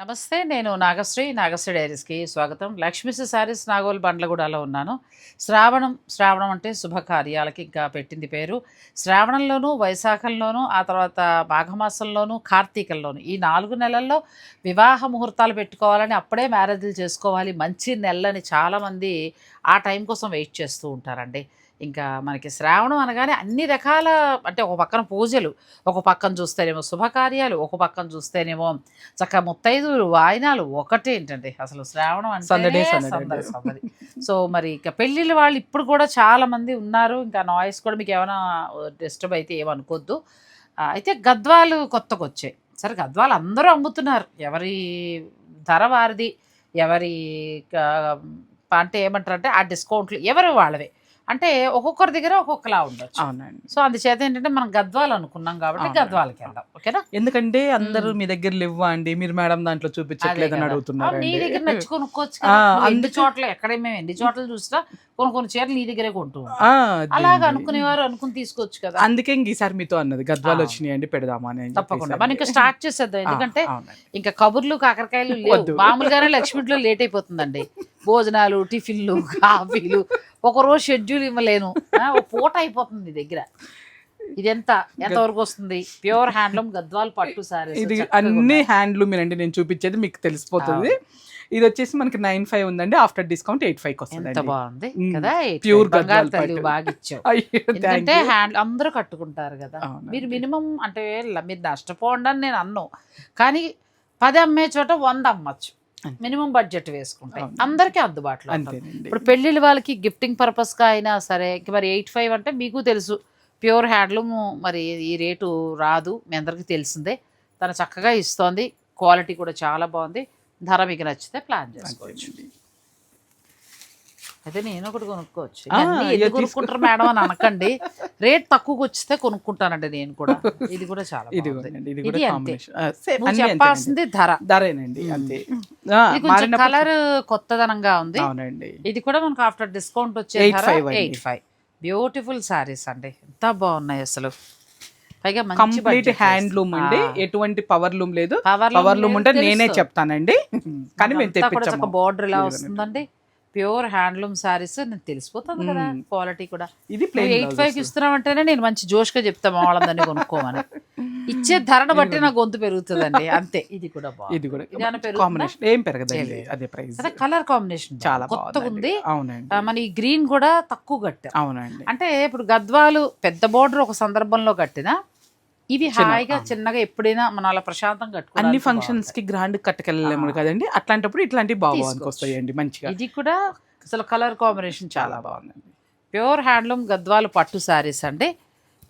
నమస్తే నేను నాగశ్రీ నాగశ్రీ డైరీస్కి స్వాగతం. లక్ష్మీశ్రీ శారీస్ నాగోల్ బండ్లగూడలో ఉన్నాను. శ్రావణం శ్రావణం అంటే శుభకార్యాలకి ఇంకా పెట్టింది పేరు. శ్రావణంలోనూ వైశాఖంలోనూ ఆ తర్వాత మాఘమాసంలోనూ కార్తీకంలోనూ ఈ నాలుగు నెలల్లో వివాహ ముహూర్తాలు పెట్టుకోవాలని అప్పుడే మ్యారేజ్లు చేసుకోవాలి. మంచి నెలని చాలామంది ఆ టైం కోసం వెయిట్ చేస్తూ ఉంటారండి. ఇంకా మనకి శ్రావణం అనగానే అన్ని రకాల అంటే ఒక పక్కన పూజలు ఒక పక్కన చూస్తేనేమో శుభకార్యాలు ఒక పక్కన చూస్తేనేమో చక్కగా ముత్తైదులు వాయినాలు ఒకటే ఏంటండి? అసలు శ్రావణం అంటే సందడి. సందడి సందడి సో మరి ఇక పెళ్ళిళ్ళ వాళ్ళు ఇప్పుడు కూడా చాలా మంది ఉన్నారు. ఇంకా నాయిస్ కూడా మీకు ఏమైనా డిస్టర్బ్ అయితే ఏమనుకోవద్దు ఆ, అయితే గద్వాలు కొత్తగా వచ్చాయి సరే గద్వాలు అందరూ అమ్ముతున్నారు. ఎవరి ధర వారిది ఎవరి అంటే ఏమంటారు అంటే ఆ డిస్కౌంట్లు ఎవరు వాళ్ళవే. అంటే ఒక్కొక్కరి దగ్గర ఒక్కొక్కలా ఉండొచ్చు అవునండి సో అందుచేత ఏంటంటే మనం గద్వాలు అనుకున్నాం కాబట్టి. గద్వాలకి వెళ్దాం ఓకేనా ఎందుకంటే అందరూ. మీ దగ్గర లేవ్వా అండి మీరు మేడం దాంట్లో అదే చూపించట్లేదని కదా. అడుగుతున్నారు నీ దగ్గర నచ్చి కొనుక్కోవచ్చు అందుకే- చోట్ల ఎక్కడ మేము ఎన్ని చోట్ల చూసినా కొన్ని కొన్ని చీరలు నీ దగ్గరే కొంటూ. అలాగ అనుకునేవారు అనుకుని తీసుకోవచ్చు కదా అందుకే ఇంక ఈసారి మీతో అన్నది గద్వాలు. వచ్చినాయి అండి పెడదామా అని అని తప్పకుండా మనం ఇంకా స్టార్ట్ చేసేద్దాం ఎందుకంటే. ఇంకా కబుర్లు కాకరకాయలు. మామూలుగానే లక్ష్మిలో లేట్ అయిపోతుందండి భోజనాలు టిఫిన్లు కాఫీలు. ఒక రోజు షెడ్యూల్ ఇవ్వలేను. ఒక పూట అయిపోతుంది దగ్గర. ఇది ఎంత ఎంత వరకు వస్తుంది? ప్యూర్ హ్యాండ్లూమ్ గద్వాల్ పట్టు సారీ. ఇది అన్ని హ్యాండ్లూమ్ అండి నేను చూపించేది మీకు తెలిసిపోతుంది. ఇది వచ్చేసి మనకి నైన్ ఫైవ్ ఉందండి ఆఫ్టర్ డిస్కౌంట్ ఎయిట్ ఫైవ్ ఎంత వస్తుంది బాగుంది. కదా? బంగారు తల్లి పట్టు. బాగా ఇచ్చావు. ఎందుకంటే హ్యాండ్ అందరూ కట్టుకుంటారు కదా. మీరు మినిమం అంటే మీరు నష్టపోండి అని నేను అన్ను. కానీ పది అమ్మే చోట వంద అమ్మచ్చు. మినిమం బడ్జెట్ వేసుకుంటే అవును. అందరికీ అందుబాటులో ఇప్పుడు పెళ్ళిళ్ళ వాళ్ళకి గిఫ్టింగ్ పర్పస్గా అయినా సరే మరి ఎయిట్ ఫైవ్ అంటే మీకు తెలుసు. ప్యూర్ హ్యాండ్లూమ్ మరి ఈ రేటు రాదు. మీ అందరికీ తెలిసిందే. తను చక్కగా ఇస్తోంది. క్వాలిటీ కూడా చాలా బాగుంది. ధర మీకు నచ్చితే ప్లాన్ చేసుకోవచ్చు. అయితే నేను ఒకటి కొనుక్కోవచ్చు. ఎందుకు. కొనుక్కుంటారు మేడం అని అనకండి. రేట్ తక్కువకి వచ్చితే కొనుక్కుంటానండి నేను కూడా. ఇది కూడా చాలా ఇది. చెప్పాల్సింది ధర. ధరేనండి. అంతే. కొంచెం కలర్ కొత్తదనంగా ఉంది. అవునండి. ఇది కూడా మనకు ఆఫ్టర్ డిస్కౌంట్ వచ్చే 8.5 అండి. Eight five. బ్యూటిఫుల్ సారీస్ అండి. ఎంత బాగున్నాయి అసలు. పైగా కంప్లీట్ హ్యాండ్లూమ్ వేసి. అండి. ఎటువంటి పవర్ లూమ్ లేదు. పవర్ లూమ్ ఉంటే నేనే. చెప్తానండి. కానీ మేము తెప్పించాము. బార్డర్ ఇలా. వస్తుందండి? ప్యూర్ హ్యాండ్లూమ్ సారీస్ నేను తెలిసిపోతుంది కదా. క్వాలిటీ కూడా. ఇది ఎయిట్ ఫైవ్కి ఇస్తున్నామంటేనే నేను మంచి జోష్గా చెప్తా మా వాళ్ళందరినీ కొనుక్కోమని. ఇచ్చే ధరను బట్టి నా గొంతు పెరుగుతుందండి. అంతే ఇది కూడా బాగుంది. ఇది కూడా? కాంబినేషన్ ఏం పెరగదండి. అదే ప్రైస్ అదే కలర్ కాంబినేషన్ చాలా కొత్తగా ఉంది అవునండి. మన ఈ గ్రీన్ కూడా తక్కువ కట్టాం అవునండి. అంటే ఇప్పుడు గద్వాలు పెద్ద బోర్డర్ ఒక సందర్భంలో కట్టినా ఇవి చిన్న, హాయిగా. చిన్నగా ఎప్పుడైనా మన అలా ప్రశాంతం అన్ని కట్టుకోవడానికి ఫంక్షన్స్కి గ్రాండ్ కట్టుకెళ్ళలేము. కదండి అట్లాంటప్పుడు ఇట్లాంటివి బాగా. వస్తాయండి మంచిగా. ఇది కూడా అసలు కలర్ కాంబినేషన్ చాలా చాలా బాగుంది బాగుందండి ప్యూర్ హ్యాండ్లూమ్ గద్వాలు పట్టు శారీస్ అండి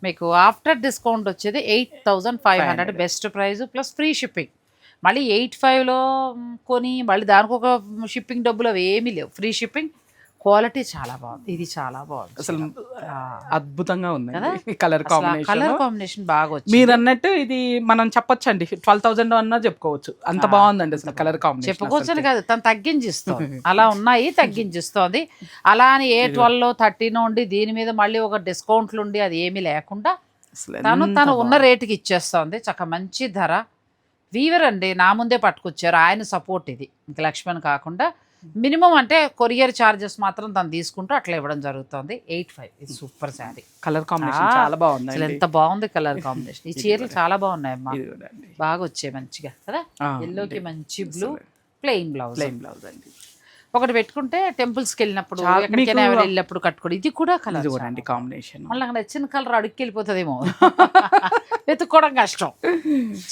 మీకు ఆఫ్టర్ డిస్కౌంట్ వచ్చేది eight thousand five hundred 500. Best price plus free shipping మళ్ళీ ఎయిట్ ఫైవ్లో కొని మళ్ళీ దానికి ఒక షిప్పింగ్ డబ్బులు అవి ఏమీ లేవు ఫ్రీ షిప్పింగ్ క్వాలిటీ చాలా బాగుంది. ఇది చాలా బాగుంది. అసలు. అద్భుతంగా కదా? ఉందండి కలర్ ఆ కలర్ కాంబినేషన్ కాంబినేషన్ బాగా వచ్చింది. మీరు అన్నట్టు ఇది మనం చెప్పొచ్చండి. ట్వెల్వ్ థౌసండ్ అన్నా చెప్పుకోవచ్చు. అంత బాగుందండి అసలు కలర్ కాంబినేషన్ చెప్పుకోవచ్చని కాదు తను తగ్గించిస్తోంది. అలా ఉన్నాయి తగ్గించిస్తోంది. అలా అని ఏ ట్వెల్వ్ థర్టీన్ ఉండి దీని మీద మళ్ళీ ఒక డిస్కౌంట్లు ఉండి అది ఏమీ లేకుండా తను తను ఉన్న రేటుకి ఇచ్చేస్తోంది. చక్క మంచి ధర. వీవర్ అండి నా ముందే పట్టుకొచ్చారు. ఆయన సపోర్ట్ ఇది. ఇంక లక్ష్మణ్ కాకుండా మినిమం అంటే కొరియర్ ఛార్జెస్ మాత్రం తను తీసుకుంటూ అట్లా ఇవ్వడం జరుగుతుంది. Eight five. ఇది సూపర్ శారీ. కలర్ కాంబినేషన్ చాలా అసలు బాగుందండి ఎంత బాగుంది కలర్ కాంబినేషన్. ఈ చీరలు. చాలా బాగున్నాయి అమ్మా. బాగా వచ్చాయి మంచిగా కదా? ఎల్లోకి మంచి blue plain blouse plain blouse అండి. ఒకటి పెట్టుకుంటే టెంపుల్స్కి వెళ్ళినప్పుడు ఎక్కడికైనా వెళ్ళినప్పుడు కట్టుకోండి ఇది కూడా కలర్ కూడా అండి కాంబినేషన్ మళ్ళీ అక్కడ నచ్చిన కలర్ అడుక్కి వెళ్ళిపోతుందేమో. వెతుక్కోవడం కష్టం.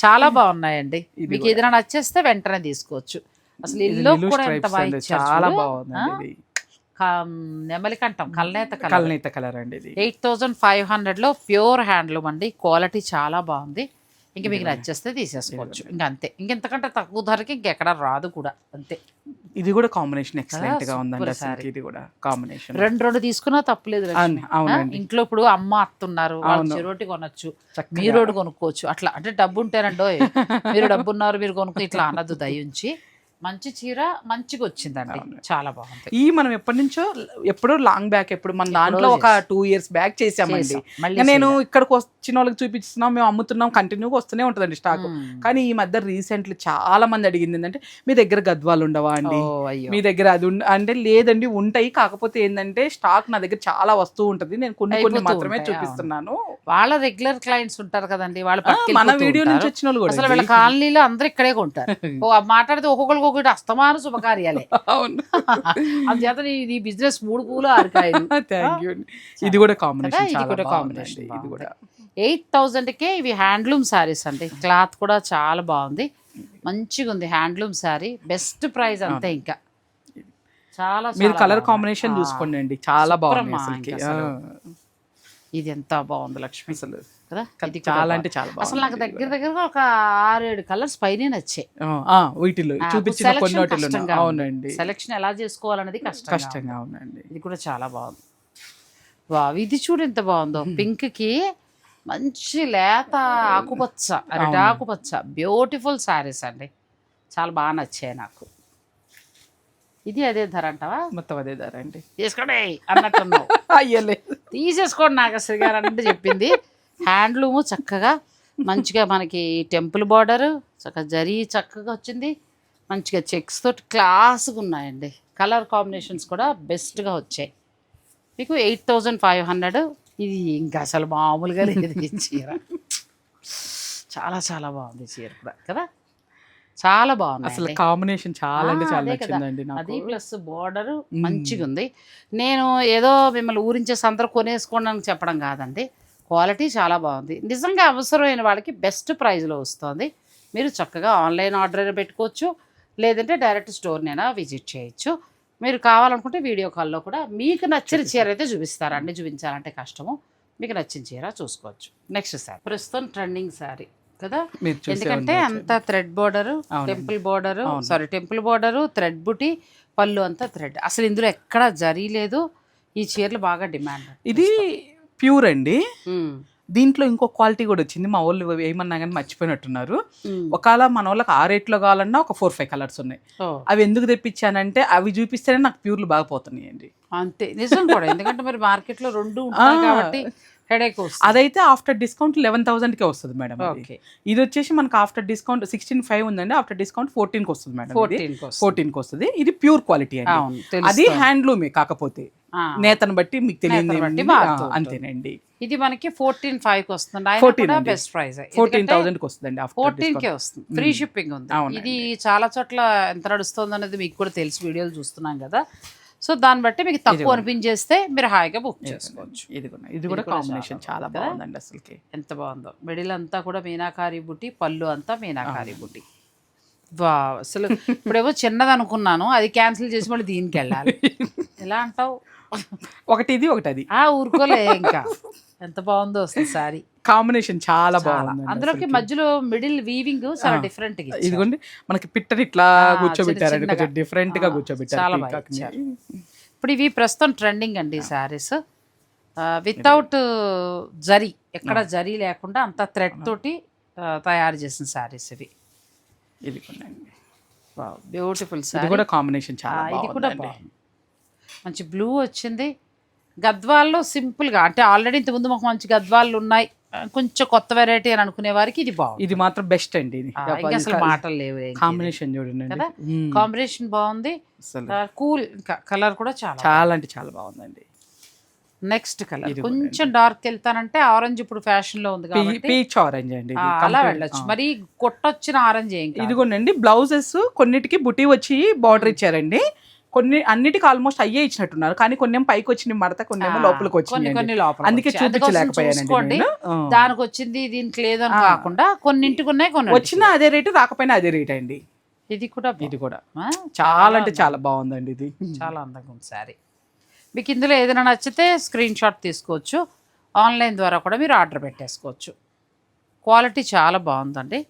చాలా బాగున్నాయండి. మీకు. ఏదైనా నచ్చేస్తే వెంటనే తీసుకోవచ్చు. అసలు ఇల్లు కూడా ఎంత బాగా చాలా చూడు. బాగుందండి ఇది. కా- నెమలి కంఠం కల్నేత కలర్. కలనీత కలర్ అండి ఇది. ఎయిట్ థౌజండ్ ఫైవ్ హండ్రెడ్లో ప్యూర్ హ్యాండ్లూమ్ అండి. క్వాలిటీ చాలా బాగుంది. ఇంకా మీకు నచ్చేస్తే తీసేసుకోవచ్చు. ఇంకా అంతే. ఇంకెంతకంటే తక్కువ ధరకి ఇంకెక్కడ రాదు కూడా. అంతే. ఇది కూడా కాంబినేషన్ ఎక్సలెంట్గా ఉందండి అసలు. ఇది కూడా. కాంబినేషన్ రెండు రెండు తీసుకున్నా తప్పలేదు అవునండి. ఇంట్లో ఇప్పుడు అమ్మ అత్తున్నారు. చెరోటి కొనొచ్చు. మీరు కొనుక్కోవచ్చు. అట్లా. అంటే డబ్బు ఉంటేనండో మీరు డబ్బు ఉన్నారు మీరు కొనుక్కో ఇట్లా అనద్దు దయించి మంచి చీర మంచిగా వచ్చిందండి చాలా బాగుంది. ఈ మనం ఎప్పటి నుంచో ఎప్పుడో లాంగ్ బ్యాక్ ఎప్పుడు మన దాంట్లో ఒక టూ ఇయర్స్ బ్యాక్ చేసామండి. నేను ఇక్కడికి వచ్చిన వాళ్ళకి చూపిస్తున్నాం మేము అమ్ముతున్నాం కంటిన్యూగా వస్తూనే ఉంటుందండి స్టాక్. కానీ ఈ మధ్య రీసెంట్లీ చాలా మంది అడిగింది ఏంటంటే మీ దగ్గర గద్వాలు ఉండవా అండి? మీ దగ్గర అది అంటే లేదండి ఉంటాయి. కాకపోతే ఏంటంటే స్టాక్ నా దగ్గర చాలా వస్తువు ఉంటది. నేను కొన్ని కొన్ని మాత్రమే చూపిస్తున్నాను. వాళ్ళ రెగ్యులర్ క్లయింట్స్ ఉంటారు కదండి వాళ్ళు మన వీడియో నుంచి ఉంటారు. వచ్చిన వాళ్ళు కూడా అసలు వీళ్ళ. కాలనీలో అందరూ ఇక్కడే ఆ మాట్లాడితే ఒక్కొక్కరికి ఒకటి అస్తమాన శుభకార్యాలే. అవును. అందుచేత నీ బిజినెస్ మూడు పూలు ఆరు కాయలు ఇది కూడా కాంబినేషన్ ఇది కూడా combination ఇది బాగుంది. కూడా ఎయిట్ థౌజండ్కే ఇవి హ్యాండ్లూమ్ శారీస్ అండి. క్లాత్ కూడా చాలా బాగుంది. మంచిగా ఉంది హ్యాండ్లూమ్ శారీ బెస్ట్ ప్రైస్ అంతే ఇంకా. చాలా మీరు కలర్. కాంబినేషన్ చూసుకోండి అండి. చాలా బాగుంది ఇది ఎంత బాగుంది లక్ష్మి. అసలు కదా? చాలా. అంటే చాలా అసలు నాకు దగ్గర దగ్గర ఒక ఆరేడు కలర్స్ పైన నచ్చాయి. వీటిలో చూపించిన కొన్ని అవునండి. సెలెక్షన్ ఎలా చేసుకోవాలనేది కష్టం కష్టంగా అవునండి. ఇది కూడా చాలా బాగుంది. వావ్ ఇది చూడు ఎంత బాగుందో. పింక్కి మంచి లేత ఆకుపచ్చ అరటి ఆకుపచ్చ. బ్యూటిఫుల్ శారీస్ అండి. చాలా బాగా నచ్చాయి నాకు. ఇది అదే ధర అంటావా? మొత్తం అదే ధర అండి. తీసుకోండి అన్నట్టున్నావు. అయ్యలే తీసేసుకోండి నాగశ్రీ గారు అంటే చెప్పింది. హ్యాండ్లూము చక్కగా మంచిగా మనకి టెంపుల్ బార్డర్ చక్కగా జరీ చక్కగా వచ్చింది. మంచిగా చెక్స్ తోటి క్లాస్గా ఉన్నాయండి. కలర్ కాంబినేషన్స్ కూడా బెస్ట్గా వచ్చాయి. మీకు ఎయిట్ థౌజండ్ ఫైవ్ హండ్రెడ్. ఇది ఇంకా అసలు మామూలుగా లేదు చీర. చాలా చాలా బాగుంది చీర కూడా కదా? చాలా బాగుంది అసలు కాంబినేషన్ చాలా అంటే చాలా. నచ్చిందండి అది ప్లస్ బార్డర్ మంచిగా ఉంది నేను ఏదో మిమ్మల్ని ఊరించేసి అందరూ కొనేసుకోండి అని చెప్పడం కాదండి. క్వాలిటీ చాలా బాగుంది. నిజంగా అవసరమైన వాళ్ళకి బెస్ట్ ప్రైస్లో వస్తుంది. మీరు చక్కగా ఆన్లైన్ ఆర్డర్ పెట్టుకోవచ్చు లేదంటే డైరెక్ట్ స్టోర్నైనా విజిట్ చేయొచ్చు. మీరు కావాలనుకుంటే వీడియో కాల్లో కూడా మీకు నచ్చిన చీర అయితే చూపిస్తారు అన్ని చూపించాలంటే కష్టము. మీకు నచ్చిన చీర చూసుకోవచ్చు. నెక్స్ట్ సారీ ప్రస్తుతం ట్రెండింగ్ శారీ కదా? ఎందుకంటే అంత thread border. Temple border saree temple border thread బుటి పళ్ళు అంతా థ్రెడ్. అసలు ఇందులో ఎక్కడ జరీ లేదు. ఈ చీరలు బాగా డిమాండ్. ఇది ప్యూర్ అండి. దీంట్లో ఇంకో క్వాలిటీ కూడా వచ్చింది. మా వాళ్ళు ఏమన్నా కానీ మర్చిపోయినట్టున్నారు. ఒకవేళ మన వాళ్ళకి ఆ రేట్లో కావాలన్నా ఒక ఫోర్ ఫైవ్ కలర్స్ ఉన్నాయి. అవి ఎందుకు తెప్పించానంటే అవి చూపిస్తేనే నాకు ప్యూర్లు బాగా పోతున్నాయి అండి అంతే. నిజం కూడా. ఎందుకంటే మరి మార్కెట్లో రెండు ఉంటాయి కాబట్టి హెడేక్ వస్తుంది. అదైతే ఆఫ్టర్ డిస్కౌంట్ లెవెన్ థౌసండ్కే వస్తుంది మేడం ఇది వచ్చేసి మనకు ఆఫ్టర్ డిస్కౌంట్ సిక్స్టీన్ ఫైవ్ ఉందండి ఆఫ్టర్ డిస్కౌంట్ ఫోర్టీన్కి వస్తుంది మేడం ఫోర్టీన్ ఫోర్టీన్కి వస్తుంది. ఇది ప్యూర్ క్వాలిటీ అండి. అది హ్యాండ్లూమే కాకపోతే. నేతను బట్టి మీకు తెలియదు అంతేనండి. ఇది మనకి ఫోర్టీన్ ఫైవ్కి వస్తుంది. ఆయన 14 కూడా అండి. Best price. ఫోర్టీన్ థౌసండ్ వస్తుందండి ఆఫ్టర్ ఫోర్టీన్ కే వస్తుంది. ఫ్రీ షిప్పింగ్ ఉంది. ఇది చాలా చోట్ల ఎంత నడుస్తుంది అనేది మీకు కూడా తెలుసు. వీడియోలు చూస్తున్నాం కదా. సో దాన్ని బట్టి మీకు తక్కువ అనిపించేస్తే మీరు హాయిగా బుక్ చేసుకోవచ్చు. ఇది కూడా ఇది కూడా కాంబినేషన్ చాలా బాగుందండి అసలుకి. ఎంత బాగుందో. మిడిల్ అంతా కూడా మీనాకారి బుట్టి పళ్ళు అంతా మీనాకారి బుట్టి. వా అసలు ఇప్పుడేమో చిన్నది అనుకున్నాను. అది క్యాన్సిల్ చేసి మళ్ళీ దీనికి వెళ్ళాలి ఎలా అంటావు? ఒకటి ఇది ఒకటి అది ఆ ఊరుకోలే ఇంకా. ఎంత బాగుందో అసలు సారీ కాంబినేషన్ చాలా బాగుంది అందులోకి మధ్యలో మిడిల్ వీవింగ్ చాలా డిఫరెంట్. ఇదిగోండి మనకి పిట్టని ఇట్లా కూర్చోబెట్టారండి. కొంచెం డిఫరెంట్గా కూర్చోబెట్టారు చాలా బాగా. ఇప్పుడు ఇవి ప్రస్తుతం ట్రెండింగ్ అండి శారీస్. వితౌట్ జరీ ఎక్కడ జరీ లేకుండా అంత థ్రెడ్ తోటి తయారు చేసిన శారీస్ ఇవి. ఇది. బ్యూటిఫుల్ శారీ. కూడా కాంబినేషన్ చాలా ఇది కూడా మంచి బ్లూ వచ్చింది. గద్వాల్లో సింపుల్గా అంటే ఆల్రెడీ ఇంతకుముందు మాకు మంచి గద్వాళ్ళు ఉన్నాయి. కొంచెం కొత్త వెరైటీ అని అనుకునే వారికి ఇది బాగుంది. ఇది మాత్రం బెస్ట్ అండి ఇది. అసలు మాటలు లేవు. కాంబినేషన్ చూడండి కదా. కాంబినేషన్ బాగుంది. కూల్ ఇంకా కలర్ కూడా చాలా చాలా అంటే చాలా బాగుందండి. Next colour. కొంచెం డార్క్ వెళ్తానంటే ఆరెంజ్ ఇప్పుడు ఫ్యాషన్లో ఉంది కాబట్టి పీచ్ ఆరెంజ్ అండి. అలా వెళ్ళొచ్చు. మరి కొట్టొచ్చిన ఆరెంజ్ ఏం కాదు. ఇదిగోండి బ్లౌజెస్ కొన్నిటికి బుటీ వచ్చి బార్డర్ ఇచ్చారండి. కొన్ని అన్నిటికి ఆల్మోస్ట్ అయ్యే ఇచ్చినట్టున్నారు. కానీ కొన్ని పైకి వచ్చిన మడత కొన్ని ఏమో లోపలికి వచ్చినాయి కొన్ని లోపల అందుకే చూపించలేకపోయానండి. దానికి వచ్చింది దీనికి లేదని కాకుండా కొన్నింటికి ఉన్నాయి కొన్ని వచ్చిన అదే రేటు రాకపోయినా అదే రేట్ అండి. ఇది కూడా ఇది కూడా. చాలా అంటే చాలా బాగుందండి ఇది. చాలా అందంగా ఉంది సారీ మీకు ఇందులో ఏదైనా నచ్చితే స్క్రీన్ షాట్ తీసుకోవచ్చు. ఆన్లైన్ ద్వారా కూడా మీరు ఆర్డర్ పెట్టేసుకోవచ్చు. క్వాలిటీ చాలా బాగుందండి.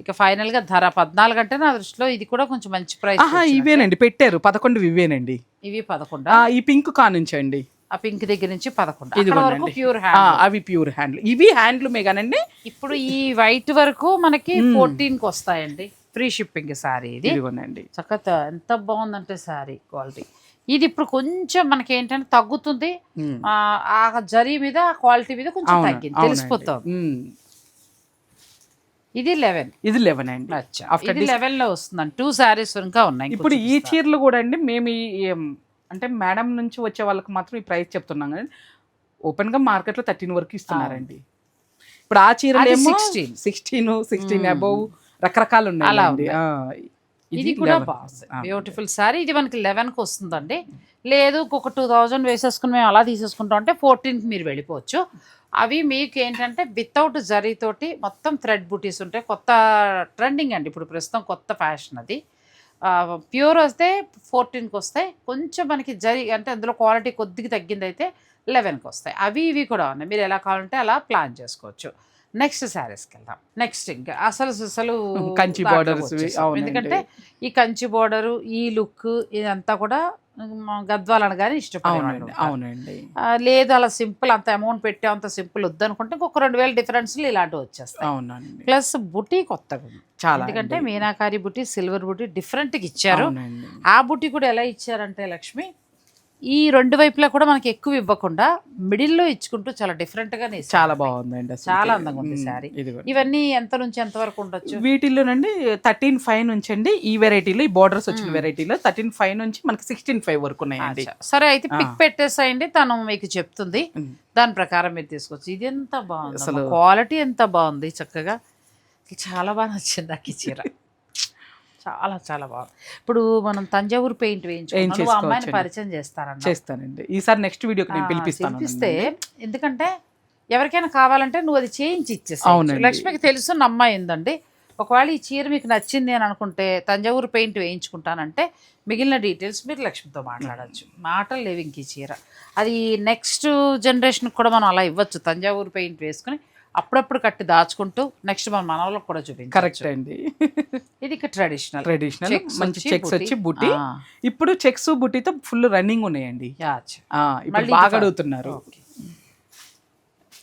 ఇక ఫైనల్గా ధర పద్నాలుగు అంటే నా దృష్టిలో ఇది కూడా కొంచెం మంచి ప్రైస్ ఇవేనండి పెట్టారు. పదకొండు ఇవేనండి. ఇవి పదకొండు? ఆ, ఈ పింక్ కానుంచండి. ఆ పింక్ దగ్గర నుంచి పదకొండు. ఇది వరకు ప్యూర్ హ్యాండ్ అవి ప్యూర్ హ్యాండ్లు. ఇవి హ్యాండ్లూమే కానండి. ఇప్పుడు ఈ వైట్ వరకు మనకి ఫోర్టీన్కి వస్తాయండి. ఫ్రీ షిప్పింగ్ శారీ ఇది. ఇదిగోనండి చక్కగా ఎంత బాగుందంటే శారీ క్వాలిటీ ఇది ఇప్పుడు కొంచెం మనకి ఏంటంటే తగ్గుతుంది. ఆ, జరీ మీద క్వాలిటీ మీద కొంచెం తగ్గింది. తెలిసిపోతుంది. ఉమ్. ఇది లెవెన్ ఇది లెవెన్ అండి. ఇది లెవెన్లో వస్తుందండి. టూ శారీస్ ఇంకా ఉన్నాయి ఇప్పుడు ఈ. చీరలు కూడా అండి మేము అంటే మేడం నుంచి వచ్చే వాళ్ళకి మాత్రం ఈ ప్రైస్ చెప్తున్నాం కానీ ఓపెన్గా మార్కెట్లో థర్టీన్ వరకు ఇస్తున్నారండి. ఇప్పుడు ఆ చీరలు ఏమో 16. సిక్స్టీన్ సిక్స్టీన్ అబౌవ్ రకరకాలు ఉన్నాయి అలా ఇది కూడా 11. బాగుంది ఆ. బ్యూటిఫుల్ సారీ ఇది మనకి లెవెన్కి వస్తుందండి. లేదు ఒక టూ థౌజండ్ వేసేసుకుని మేము అలా తీసేసుకుంటాం అంటే ఫోర్టీన్కి మీరు వెళ్ళిపోవచ్చు. అవి మీకు ఏంటంటే వితౌట్ జరీతోటి మొత్తం థ్రెడ్ బుటీస్ ఉంటాయి కొత్త ట్రెండింగ్ అండి. ఇప్పుడు ప్రస్తుతం కొత్త ఫ్యాషన్ అది. ప్యూర్ వస్తే ఫోర్టీన్కి వస్తాయి. కొంచెం మనకి జరీ అంటే అందులో క్వాలిటీ కొద్దిగా తగ్గింది అయితే లెవెన్కి వస్తాయి. అవి ఇవి కూడా ఉన్నాయి. మీరు ఎలా కావాలంటే అలా ప్లాన్ చేసుకోవచ్చు. నెక్స్ట్ శారీస్కి వెళ్దాం. నెక్స్ట్ ఇంకా అసలు అసలు కంచి. అవునండి. ఎందుకంటే ఈ కంచి బోర్డరు ఈ లుక్ ఇదంతా కూడా మ, గద్వాలు అనగానే ఇష్టపడేవాళ్ళు అవునండి లేదు అలా సింపుల్ అంత అమౌంట్ పెట్టే అంత సింపుల్ వద్దనుకుంటే ఇంకొక రెండు వేల డిఫరెన్స్లు ఇలాంటివి వచ్చేస్తాయి. అవునండి. ప్లస్ బుటీ కొత్తగా చాలా ఎందుకంటే. మీనాకారి బుటీ సిల్వర్ బుటీ డిఫరెంట్గా ఇచ్చారు. ఆ బుటీ కూడా ఎలా ఇచ్చారంటే లక్ష్మి ఈ రెండు వైపులా కూడా మనకి ఎక్కువ ఇవ్వకుండా మిడిల్లో ఇచ్చుకుంటూ చాలా డిఫరెంట్గా చాలా బాగుందండి చాలా అందంగా ఉంది. ఇదిగోండి ఇవన్నీ ఎంత నుంచి ఎంత వరకు ఉండొచ్చు? వీటిల్లోనండి థర్టీన్ ఫైవ్ నుంచి అండి ఈ వెరైటీలో ఈ బార్డర్స్ వచ్చిన. వెరైటీలో థర్టీన్ ఫైవ్ నుంచి మనకి సిక్స్టీన్ ఫైవ్ వరకు ఉన్నాయండి. సరే అయితే. పిక్ పెట్టేసేయండి తను మీకు చెప్తుంది. దాని ప్రకారం మీరు తీసుకోవచ్చు. ఇది ఎంత బాగుంది అసలు- క్వాలిటీ ఎంత బాగుంది చక్కగా. చాలా బాగా నచ్చింది నాకు ఈ చీర. చాలా చాలా బాగుంది. ఇప్పుడు మనం తంజావూరు పెయింట్ వేయించుకున్నాం. అమ్మాయిని. పరిచయం చేస్తారన్న చేస్తానండి. ఈసారి నెక్స్ట్ వీడియోకి నేను పిలిపిస్తాను పిలిపిస్తే ఎందుకంటే ఎవరికైనా కావాలంటే నువ్వు అది చేయించి ఇచ్చేసి. లక్ష్మికి తెలుసున్న అమ్మాయి ఉందండి. ఒకవేళ ఈ చీర మీకు నచ్చింది అని అనుకుంటే తంజావూరు పెయింట్ వేయించుకుంటానంటే మిగిలిన డీటెయిల్స్ మీరు లక్ష్మితో మాట్లాడచ్చు. మాటలు లేవు ఇంక ఈ చీర. అది నెక్స్ట్ జనరేషన్కి కూడా మనం అలా ఇవ్వచ్చు. తంజావూరు పెయింట్ వేసుకుని అప్పుడప్పుడు కట్టి దాచుకుంటూ నెక్స్ట్ మన మనవలకు కూడా చూపించు కరెక్ట్ అండి. ఇది ట్రెడిషనల్ ట్రెడిషనల్ మంచి చెక్స్ వచ్చి బుట్టి. ఇప్పుడు చెక్స్ బుట్టితో ఫుల్ రన్నింగ్ ఉన్నాయండి. ఇప్పుడు బాగా ఇది- అడుగుతున్నారు.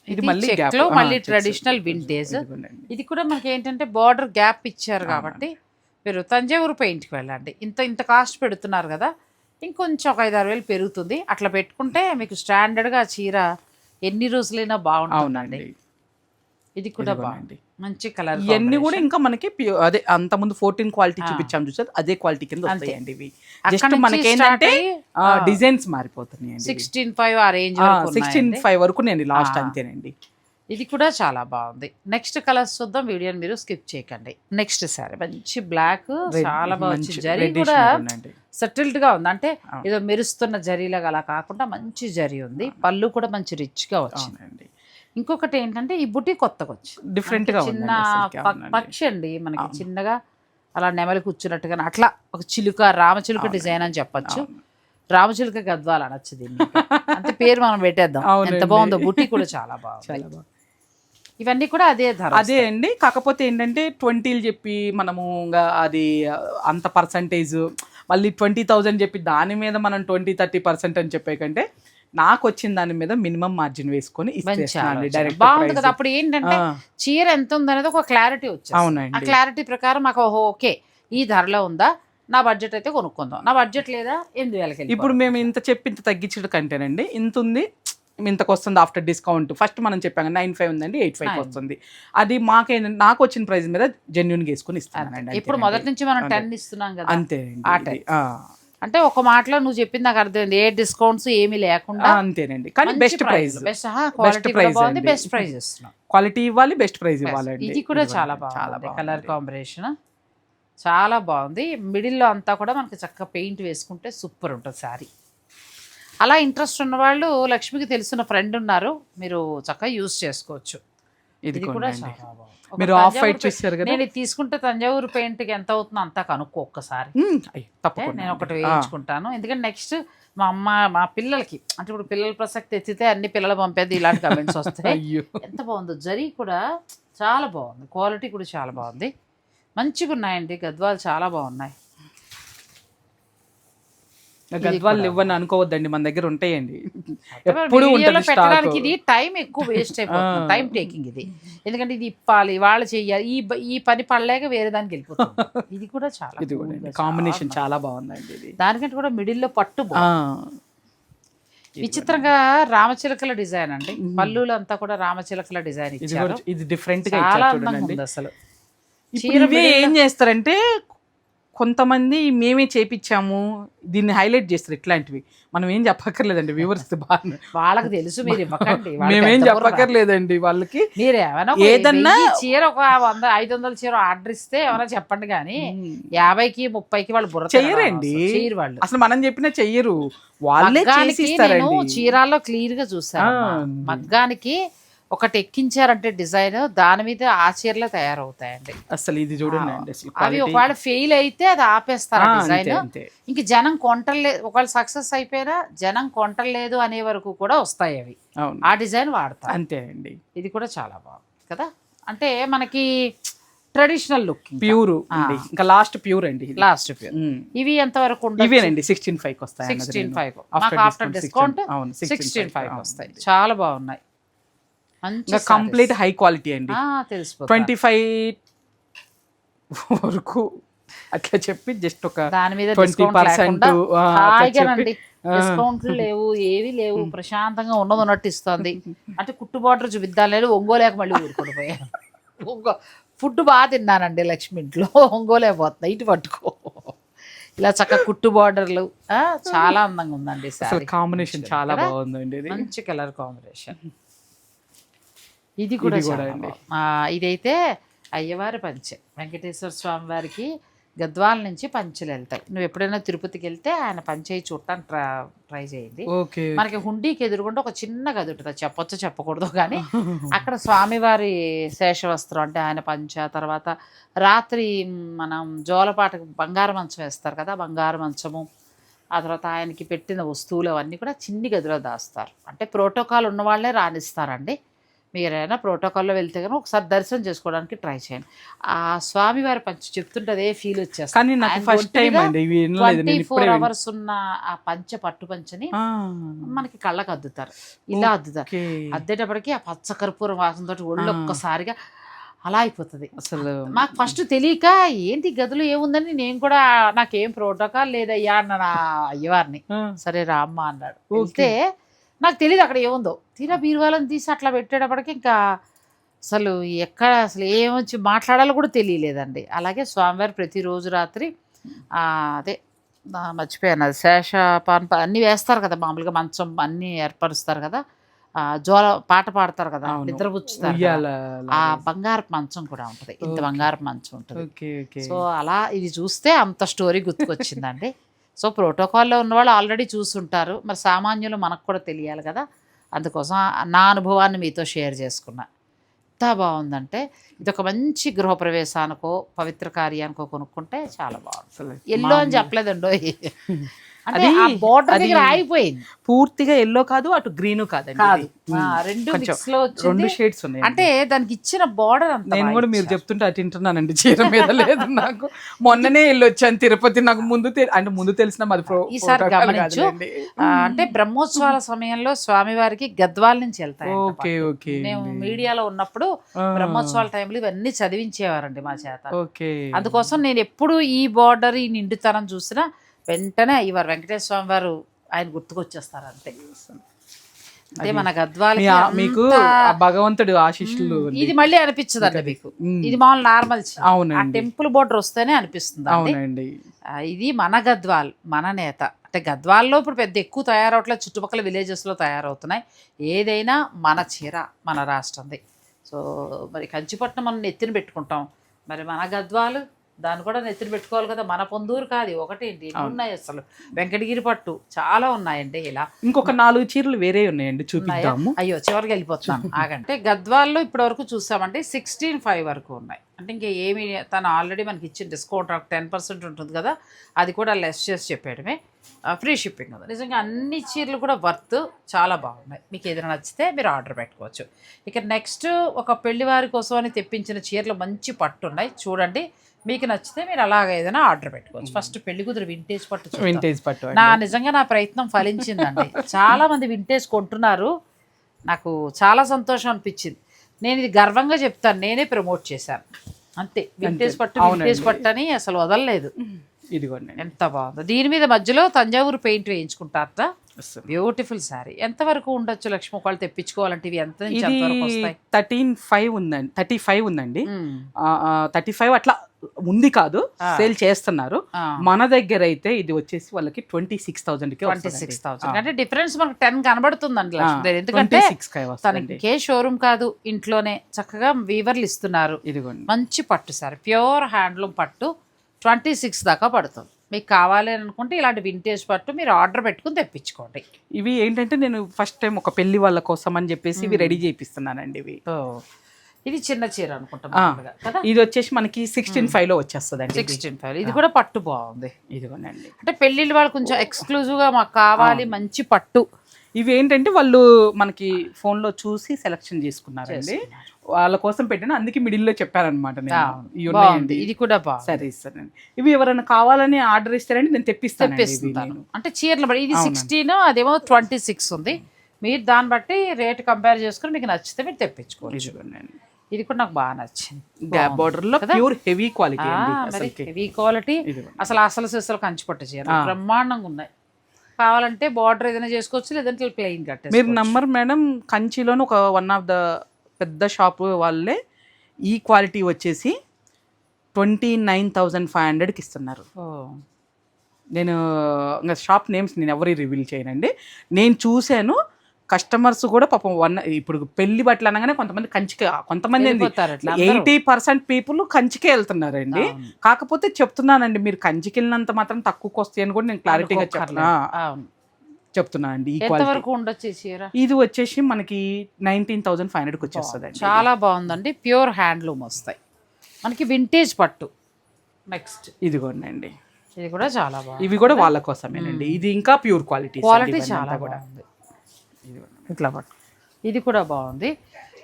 ఇది మళ్ళీ. లో మళ్ళీ. Traditional vintage. ఇది కూడా మనకి ఏంటంటే బార్డర్ గ్యాప్ ఇచ్చారు కాబట్టి మీరు తంజావూరు పెయింట్కి వెళ్ళండి. ఇంత ఇంత కాస్ట్ పెడుతున్నారు కదా ఇంకొంచెం ఒక ఐదారు వేలు పెరుగుతుంది. అట్లా పెట్టుకుంటే మీకు స్టాండర్డ్గా చీర ఎన్ని రోజులైనా బాగుంటుందండి. ఇది కూడా. బాగుంది మంచి కలర్ ఇవన్నీ కూడా ఇంకా మనకి అదే అంత ముందు ఫోర్టీన్ క్వాలిటీ ఆ. చూపించాం చూసారు అదే క్వాలిటీ కింద. వస్తాయండి ఇవి. జస్ట్ మనకి ఏంటంటే డిజైన్స్ మారిపోతున్నాయండి సిక్స్టీన్ ఫైవ్ ఆ రేంజ్ సిక్స్టీన్ ఫైవ్ వరకు నేను లాస్ట్. అంతేనండి. ఇది కూడా చాలా బాగుంది. నెక్స్ట్ కలర్స్ చూద్దాం వీడియోని మీరు స్కిప్ చేయకండి. నెక్స్ట్ సారీ మంచి బ్లాక్ చాలా బాగా జరీ కూడా. సెటిల్డ్గా ఉంది. అంటే. ఏదో మెరుస్తున్న జరీలాగా అలా కాకుండా మంచి జరీ ఉంది. పళ్ళు కూడా మంచి రిచ్గా వచ్చింది. అవునండి. ఇంకొకటి ఏంటంటే ఈ బుట్టి కొత్తగా వచ్చింది డిఫరెంట్ మనకి గా చిన్న. పక్షి అండి మనకి. చిన్నగా అలా నెమలి కూర్చున్నట్టుగా అట్లా ఒక చిలుక రామచిలుక. డిజైన్ అని చెప్పొచ్చు. రామచిలుక గద్వాలు అనొచ్చు దీన్ని అంతే పేరు మనం పెట్టేద్దాం ఎంత. బాగుందో బుట్టి కూడా చాలా బాగుంది. ఇవన్నీ కూడా అదే ధర అదే అండి కాకపోతే ఏంటంటే ట్వంటీలు చెప్పి మనము ఇంకా అది అంత పర్సంటేజ్ మళ్ళీ ట్వంటీ థౌజండ్ చెప్పి దాని మీద మనం ట్వంటీ థర్టీ పర్సెంట్ అని చెప్పే కంటే నాకు వచ్చిన దాని మీద మినిమం మార్జిన్ వేసుకొని ఇచ్చేస్తాను. డైరెక్ట్ బాగుంది కదా. అప్పుడు ఏంటంటే చీర ఎంత ఉందనేది ఒక క్లారిటీ వచ్చింది ఆ అవునండి క్లారిటీ ప్రకారం మాకు ఓకే ఈ ధరలో ఉందా? నా బడ్జెట్ అయితే కొనుక్కుందాం. నా బడ్జెట్ లేదా? ఎనిమిది వేలకి ఇప్పుడు మేము ఇంత చెప్పి ఇంత తగ్గించడం కంటేనండి. ఇంత ఉంది ఇంతకు వస్తుంది ఆఫ్టర్ డిస్కౌంట్. ఫస్ట్ మనం చెప్పాం నైన్ ఫైవ్ ఉందండి ఎయిట్ ఫైవ్. వస్తుంది. అది మాకేంటంటే నాకు వచ్చిన ప్రైస్ మీద జెన్యున్గా వేసుకుని ఇస్తానండి ఇప్పుడు మొదటి నుంచి మనం. టెన్ ఇస్తున్నాం కదా. అంతే ఆ type. అంటే ఒక మాటలో నువ్వు చెప్పింది నాకు అర్థమైంది. ఏ డిస్కౌంట్స్ ఏమీ లేకుండా అంతేనండి. కానీ బెస్ట్ ప్రైస్ బెస్ట్ బాగుంది అండి. బెస్ట్ ప్రైస్ ఇస్తున్నాం. క్వాలిటీ ఇవ్వాలి బెస్ట్ ప్రైస్ ఇవ్వాలండి. ఇది కూడా. చాలా బాగుంది. కలర్. కాంబినేషన్ చాలా బాగుంది. మిడిల్లో అంతా కూడా మనకి చక్కగా పెయింట్ వేసుకుంటే సూపర్ ఉంటుంది శారీ అలా ఇంట్రెస్ట్ ఉన్న వాళ్ళు లక్ష్మికి తెలిసిన ఫ్రెండ్ ఉన్నారు. మీరు చక్కగా యూజ్ చేసుకోవచ్చు. ఇది కూడా మీరు ఆఫ్ వైట్ పెయింట్- చూసారు కదా? నేను ఇది తీసుకుంటే తంజావూరు పెయింట్కి ఎంత అవుతుందో అంతా కనుక్కో ఒక్కసారి. తప్పకుండా నేను ఒకటి వేయించుకుంటాను. ఎందుకంటే నెక్స్ట్ మా అమ్మ మా పిల్లలకి అంటే ఇప్పుడు పిల్లల ప్రసక్తి ఎత్తితే అన్ని పిల్లలు పంపేది ఇలాంటి కమెంట్స్ వస్తాయి ఎంత బాగుందో. జరీ కూడా చాలా బాగుంది. క్వాలిటీ కూడా చాలా బాగుంది. మంచిగా ఉన్నాయండి గద్వాలు చాలా బాగున్నాయి. గద్వాలు ఇవ్వని అనుకోవద్దండి మన దగ్గర ఉంటాయండి. ఎప్పుడు పెట్టడానికి ఇది టైం ఎక్కువ వేస్ట్ అయిపోతుంది టైం టేకింగ్ ఇది. ఎందుకంటే ఇది ఇప్పాలి వాళ్ళు చెయ్యాలి ఈ ఈ పని పడలేక వేరే దానికి వెళ్ళిపోతుంది ఇది కూడా చాలా ఇది కూడా కాంబినేషన్ చాలా బాగుందండి ఇది. దానికంటే కూడా మిడిల్లో పట్టు విచిత్రంగా రామచిలకల డిజైన్ అండి. పళ్ళులు అంతా కూడా రామచిలకల డిజైన్ ఇది ఇచ్చారు. కూడా ఇది డిఫరెంట్గా చాలా అందంగా ఉంది అసలు. ఇవే ఏం చేస్తారంటే కొంతమంది మేమే చేపించాము దీన్ని హైలైట్ చేస్తారు ఇట్లాంటివి. మనం ఏం చెప్పక్కర్లేదండి వ్యూవర్స్ బాగా. వాళ్ళకి తెలుసు మీరు ఇవ్వకండి. మేమేం. చెప్పక్కర్లేదండి వాళ్ళకి. మీరు ఏమైనా ఏదన్నా- చీర ఒక వంద ఐదు వందల చీర ఆర్డర్ ఇస్తే ఏమైనా చెప్పండి కానీ యాభైకి ముప్పైకి వాళ్ళు బుర్ర చెయ్యరండి. వాళ్ళు. అసలు మనం చెప్పినా చెయ్యరు. వాళ్ళే నేను చీరాల్లో క్లియర్గా చూసాను. మగ్గానికి ఒకటి ఎక్కించారంటే డిజైన్ దాని మీద ఆ చీరలే తయారవుతాయండి. అసలు ఇది చూడండి అవి. ఒకవేళ ఫెయిల్ అయితే అది ఆపేస్తారు డిజైన్. ఇంక జనం కొంటలేదు ఒకవేళ సక్సెస్ అయిపోయినా జనం కొంటలేదు అనే వరకు కూడా వస్తాయి అవి. ఆ డిజైన్ వాడతారు. అంతే అండి. ఇది కూడా చాలా బాగుంది కదా? అంటే మనకి ట్రెడిషనల్ లుక్ ప్యూర్ అండి. ఇంకా లాస్ట్ ప్యూర్ అండి. Last um. ఇవి ఎంత వరకు ఇవేనండి సిక్స్టీన్ ఫైవ్ వస్తాయి సిక్స్టీన్. ఫైవ్ ఆఫ్టర్ డిస్కౌంట్ 16 అవును, 16 సిక్స్టీన్ ఫైవ్. వస్తాయి. చాలా బాగున్నాయి. ఇంకా కంప్లీట్ హై క్వాలిటీ అండి. ట్వంటీ ఫైవ్ వరకు అట్లా చెప్పి జస్ట్ ఒక దాని మీద 20% డిస్కౌంట్ లేకుండా ఆ, అట్లా హాయిగానండి. చెప్పి, డిస్కౌంట్లు లేవు ఏవి లేవు. ప్రశాంతంగా ఉన్నది ఉన్నట్టు ఇస్తుంది. అంటే కుట్టు బార్డర్ చూపిద్దాం లేదు ఒంగోలేక మళ్ళీ ఊరుకొని పోయాను ఒంగో ఫుడ్ బాగా తిన్నానండి లక్ష్మి ఇంట్లో. ఒంగోలేకపోతున్నా ఇటు పట్టుకో. ఇలా చక్క కుట్టు బార్డర్లు చాలా అందంగా ఉందండి కాంబినేషన్ చాలా? బాగుందండి మంచి కలర్ కాంబినేషన్. ఇది కూడా. ఆ, ఇదైతే అయ్యవారి పంచె. వెంకటేశ్వర స్వామి వారికి గద్వాల నుంచి పంచెలు వెళ్తాయి. నువ్వు ఎప్పుడైనా తిరుపతికి వెళ్తే ఆయన పంచే చూడటానికి ట్రా ట్రై చేయండి. మనకి హుండీకి ఎదురుగుండా ఒక చిన్న గది ఉంటుంది. చెప్పొచ్చు చెప్పకూడదు కానీ అక్కడ స్వామివారి శేషవస్త్రం అంటే ఆయన పంచ తర్వాత రాత్రి మనం జోలపాటకు బంగారు మంచం వేస్తారు కదా బంగారు మంచము ఆ తర్వాత ఆయనకి పెట్టిన వస్తువులు అవన్నీ కూడా చిన్ని గదిలో దాస్తారు. అంటే ప్రోటోకాల్ ఉన్న వాళ్ళే రాణిస్తారండి. మీరైనా ప్రోటోకాల్లో వెళ్తే కనుక ఒకసారి దర్శనం చేసుకోవడానికి ట్రై చేయండి. ఆ స్వామివారి పంచ చెప్తుంటే ఫీల్ వచ్చేస్తుంది. కానీ నాకు first time twenty four hours ఉన్న ఆ పంచ పట్టు పంచని మనకి కళ్ళకు అద్దుతారు. ఇలా అద్దుతారు. అద్దేటప్పటికి ఆ పచ్చ కర్పూరం వాసనతో ఒళ్ళు. ఒక్కసారిగా అలా అయిపోతుంది. అసలు మాకు ఫస్ట్ తెలియక ఏంటి గదిలో ఏముందని నేను కూడా నాకేం ప్రోటోకాల్ లేదయ్యా అన్న నా అయ్యవారిని. సరే రామ్మ అన్నాడు. వెళ్తే నాకు తెలియదు అక్కడ ఏముందో. తీరా బీరువాలను తీసి అట్లా పెట్టేటప్పటికి ఇంకా అసలు ఎక్కడ అసలు ఏమొచ్చి మాట్లాడాలో కూడా తెలియలేదండి. అలాగే స్వామివారు ప్రతిరోజు రాత్రి అదే మర్చిపోయాను. అది శేష పాన్ అన్నీ వేస్తారు కదా మామూలుగా మంచం అన్నీ ఏర్పరుస్తారు కదా జోల పాట పాడతారు కదా. నిద్రపుచ్చుతారు ఆ బంగారపు మంచం కూడా ఉంటుంది. ఇంత. బంగారపు మంచం ఉంటుంది. Okay okay. సో అలా ఇది చూస్తే అంత స్టోరీ గుర్తుకొచ్చిందండి. సో ప్రోటోకాల్లో ఉన్న వాళ్ళు ఆల్రెడీ చూసుంటారు. మరి సామాన్యులు మనకు కూడా తెలియాలి కదా. అందుకోసం నా అనుభవాన్ని మీతో షేర్ చేసుకున్నా. ఎంత బాగుందంటే ఇది ఒక మంచి గృహప్రవేశానికో పవిత్ర కార్యానికో కొనుక్కుంటే చాలా అసలు ఎల్లో అని చెప్పలేదండో అంటే అది- ఆ బోర్డర్ దగ్గర ఆగిపోయింది. పూర్తిగా ఎల్లో కాదు అటు గ్రీన్ కాదండి కాదు. రెండు మిక్స్లో రెండు షేడ్స్ ఉన్నాయి అంటే దానికి ఇచ్చిన బోర్డర్ అంత నేను కూడా మీరు. చెప్తుంటే అది తింటున్నానండి చీర మీద లేదు నాకు. మొన్ననే వెళ్ళొచ్చాను తిరుపతి నాకు ముందు అంటే ముందు తెలిసిన మాది ప్రో- ఈసారి గమనించు. అంటే బ్రహ్మోత్సవాల సమయంలో స్వామివారికి గద్వాల నుంచి వెళ్తాయి ఓకే ఓకే మేము మీడియాలో ఉన్నప్పుడు. బ్రహ్మోత్సవాల టైంలో ఇవన్నీ చదివించేవారండి మా చేత. ఓకే. అందుకోసం నేను ఎప్పుడు ఈ బార్డర్ ఈ నిండుతనం చూసినా వెంటనే ఇవారు వెంకటేశ్వర స్వామి వారు ఆయన గుర్తుకొచ్చేస్తారు అంతే. అంటే మన గద్వాలకి ఆ- మీకు ఆ భగవంతుడు ఆశీస్సులు. ఇది మళ్ళీ అనిపించదు అండి మీకు. ఇది మామూలు నార్మల్ ఆ అవునండి. టెంపుల్ బోర్డర్ వస్తేనే అనిపిస్తుంది అవునండి. ఆ, ఇది మన గద్వాల్ మన నేత. అంటే గద్వాల్లో ఇప్పుడు పెద్ద ఎక్కువ తయారవట్లేదు చుట్టుపక్కల విలేజెస్లో తయారవుతున్నాయి. ఏదైనా మన చీర మన రాష్ట్రంది. సో మరి కంచిపట్నం మనం నెత్తిన పెట్టుకుంటాం. మరి మన గద్వాలు దాన్ని కూడా నెత్తిన పెట్టుకోవాలి కదా. మన పొందూరు కాదు. ఒకటేంటి? ఉన్నాయి అసలు? వెంకటగిరి పట్టు చాలా ఉన్నాయండి ఇలా. ఇంకొక నాలుగు చీరలు వేరే ఉన్నాయండి ఉన్నాయా? చూపిద్దాము. అయ్యో చివరికి వెళ్ళిపోతున్నాను. ఆగంటే గద్వాల్లో ఇప్పటి వరకు చూసామంటే సిక్స్టీన్ ఫైవ్ వరకు ఉన్నాయి. అంటే ఇంకా ఏమి తను ఆల్రెడీ మనకి ఇచ్చిన డిస్కౌంట్ టెన్ పర్సెంట్ ఉంటుంది కదా. అది కూడా లెస్ చేసి చెప్పేయడమే. ఫ్రీ షిప్పింగ్ ఉంది. నిజంగా అన్ని చీరలు కూడా వర్త్ చాలా బాగున్నాయి. మీకు ఏదైనా నచ్చితే మీరు ఆర్డర్ పెట్టుకోవచ్చు. ఇక నెక్స్ట్ ఒక పెళ్ళివారి కోసం అని తెప్పించిన చీరలు మంచి పట్టు ఉన్నాయి. చూడండి. మీకు నచ్చితే మీరు అలాగ ఏదైనా ఆర్డర్ పెట్టుకోవచ్చు. ఫస్ట్ పెళ్ళి కుదిరి వింటేజ్ పట్టు. వింటేజ్ పట్టు నా. నిజంగా నా ప్రయత్నం ఫలించిందండి. చాలా మంది వింటేజ్ కొంటున్నారు. నాకు చాలా సంతోషం అనిపించింది. నేను ఇది గర్వంగా చెప్తాను. నేనే ప్రమోట్ చేశాను. అంతే. వింటేజ్ పట్టు వింటేజ్ పట్టు అని అసలు వదలలేదు. ఇదిగోండి ఎంత బాగుందో. దీని మీద మధ్యలో తంజావూరు పెయింట్ వేయించుకుంటారట. వస్తుంది. బ్యూటిఫుల్ శారీ ఎంత వరకు ఉండొచ్చు లక్ష్మి ఒకళ్ళు తెప్పించుకోవాలంటే ఇవి ఎంత నుంచి ఇది ఎంత వరకు వస్తాయి? థర్టీన్ ఫైవ్ ఉందండి. థర్టీ ఫైవ్ ఉందండి. మ్మ్. థర్టీ ఫైవ్ అట్లా ఉంది కాదు. సేల్ చేస్తున్నారు. మన దగ్గర అయితే ఇది వచ్చేసి వాళ్ళకి ట్వంటీ సిక్స్ థౌసండ్కి ట్వంటీ సిక్స్ థౌసండ్ అంటే డిఫరెన్స్ మనకు టెన్ కనబడుతుందండి లక్ష్మి ట్వంటీ ఎందుకంటే సిక్స్కి తనకి షోరూమ్ కాదు ఇంట్లోనే చక్కగా వీవర్లు ఇస్తున్నారు. ఇదిగోండి. మంచి పట్టు సార్. ప్యూర్ హ్యాండ్లూమ్ పట్టు. ట్వంటీ సిక్స్ దాకా పడుతుంది. మీకు కావాలి అని అనుకుంటే ఇలాంటి వింటేజ్ పట్టు మీరు ఆర్డర్ పెట్టుకుని తెప్పించుకోండి. ఇవి ఏంటంటే నేను ఫస్ట్ టైం ఒక పెళ్ళి వాళ్ళ కోసం అని చెప్పేసి ఇవి రెడీ చేపిస్తున్నానండి ఇవి. ఇది చిన్న చీర అనుకుంటా ఇది వచ్చేసి మనకి సిక్స్టీన్ ఫైవ్లో వచ్చేస్తుందండి ఇది. సిక్స్టీన్ ఫైవ్ ఇది కూడా పట్టు బాగుంది. ఇదిగోనండి. అంటే పెళ్ళిళ్ళు వాళ్ళు కొంచెం ఎక్స్క్లూజివ్గా మాకు కావాలి మంచి పట్టు. ఇవి ఏంటంటే వాళ్ళు మనకి ఫోన్లో చూసి సెలెక్షన్ చేసుకున్నారండి. వాళ్ళ కోసం పెట్టిన. అందుకే మిడిల్లో చెప్పారనమాట నేను ఇది కూడా సరే ఇస్తానండి ఇవి ఎవరైనా కావాలని ఆర్డర్ ఇస్తారండి నేను తెప్పిస్తాను తెప్పిస్తుంటాను. అంటే చీరలు ఇది సిక్స్టీన్ అదేమో ట్వంటీ సిక్స్ ఉంది. మీరు దాన్ని బట్టి రేట్ కంపేర్ చేసుకుని మీకు నచ్చితే మీరు తెప్పించుకోవచ్చు. ఇది కూడా నాకు బాగా నచ్చింది. గ్యాప్ బార్డర్లో pure heavy quality heavy quality. అసలు అసలు సిసలు కంచిపట్టు చీర బ్రహ్మాండంగా ఉన్నాయి. కావాలంటే బార్డర్ ఏదైనా చేసుకోవచ్చు లేదంటే ప్లెయిన్ కట్టేసి మీరు నంబర్ మేడం కంచిలోని ఒక వన్ ఆఫ్ ద పెద్ద షాప్ వాళ్ళే ఈ క్వాలిటీ వచ్చేసి ట్వంటీ నైన్ థౌజండ్ ఫైవ్ హండ్రెడ్కి ఇస్తున్నారు. నేను ఇంకా షాప్ నేమ్స్ నేను ఎవరి రివీల్ చేయనండి. నేను చూశాను కస్టమర్స్ కూడా పాపం వన్ ఇప్పుడు పెళ్ళి బట్టలు అనగానే కొంతమంది కంచికే కొంతమంది. ఎయిటీ పర్సెంట్ పీపుల్ కంచికే వెళ్తున్నారండి. కాకపోతే చెప్తున్నానండి మీరు కంచికి వెళ్ళినంత మాత్రం తక్కువకి వస్తాయి అని కూడా నేను క్లారిటీగా చెప్తున్నా అవును చెప్తున్నాను అండి ఇది వచ్చేసి మనకి నైన్టీన్ థౌసండ్ ఫైవ్ హండ్రెడ్కి వచ్చేస్తుంది అండి చాలా బాగుందండి. ప్యూర్ హ్యాండ్లూమ్ వస్తాయి. మనకి వింటేజ్ పట్టు. నెక్స్ట్ ఇదిగోండి అండి ఇది కూడా చాలా బాగుంది. ఇవి కూడా వాళ్ళ కోసమేనండి. ఇది ఇంకా ప్యూర్ క్వాలిటీ క్వాలిటీ చాలా బాగుంది. ఇట్లా పట్టు. ఇది కూడా బాగుంది.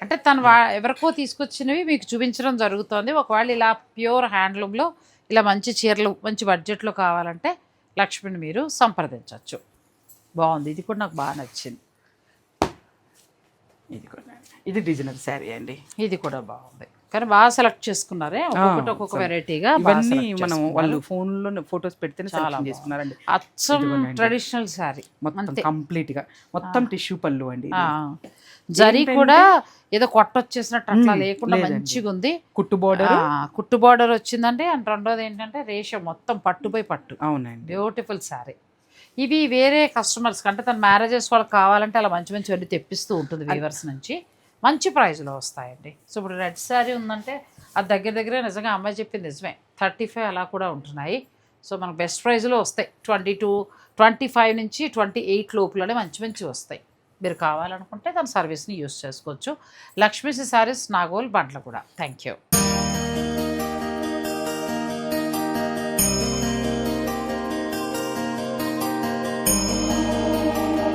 అంటే తను వా ఎవరికో తీసుకొచ్చినవి మీకు చూపించడం జరుగుతుంది. ఒకవేళ ఇలా ప్యూర్ హ్యాండ్లూమ్లో ఇలా మంచి చీరలు మంచి బడ్జెట్లో కావాలంటే లక్ష్మిని మీరు సంప్రదించవచ్చు. బాగుంది. ఇది కూడా నాకు బాగా నచ్చింది. ఇది కూడా ఇది డిజైనర్ శారీ అండి. ఇది కూడా బాగుంది. కానీ బాగా సెలెక్ట్ చేసుకున్నారే? ఒక్కొక్కటి ఒక్కొక్క వెరైటీగా ఇవన్నీ మనం వాళ్ళు ఫోన్లో ఫొటోస్ పెడితేనే సెలెక్షన్ చేసుకున్నారండి. అచ్చం ట్రెడిషనల్ శారీ. మొత్తం కంప్లీట్గా మొత్తం టిష్యూ పళ్ళు అండి. జరీ కూడా ఏదో కొట్టొచ్చేసినట్టు అట్లా లేకుండా మంచిగా ఉంది కుట్టు బోర్డర్? కుట్టు బార్డర్ వచ్చిందండి అండ్ రెండోది ఏంటంటే రేషం మొత్తం పట్టుపై పట్టు. అవునండి. బ్యూటిఫుల్ శారీ. ఇవి వేరే కస్టమర్స్ కంటే తన మ్యారేజెస్ వాళ్ళకి కావాలంటే అలా మంచి మంచి అన్ని తెప్పిస్తూ ఉంటుంది వీవర్స్ నుంచి. మంచి ప్రైస్లో వస్తాయండి. సో ఇప్పుడు రెడ్ శారీ ఉందంటే అది దగ్గర దగ్గర నిజంగా అమ్మాయి చెప్పింది నిజమే. థర్టీ ఫైవ్ అలా కూడా ఉంటున్నాయి. సో మనకు బెస్ట్ ప్రైస్లో వస్తాయి. ట్వంటీ టూ ట్వంటీ ఫైవ్ నుంచి ట్వంటీ ఎయిట్ లోపలనే మంచి మంచి వస్తాయి. మీరు కావాలనుకుంటే దాని సర్వీస్ని యూస్ చేసుకోవచ్చు. లక్ష్మీసి శారీస్ నాగోల్ బండ్ల కూడా థ్యాంక్ యూ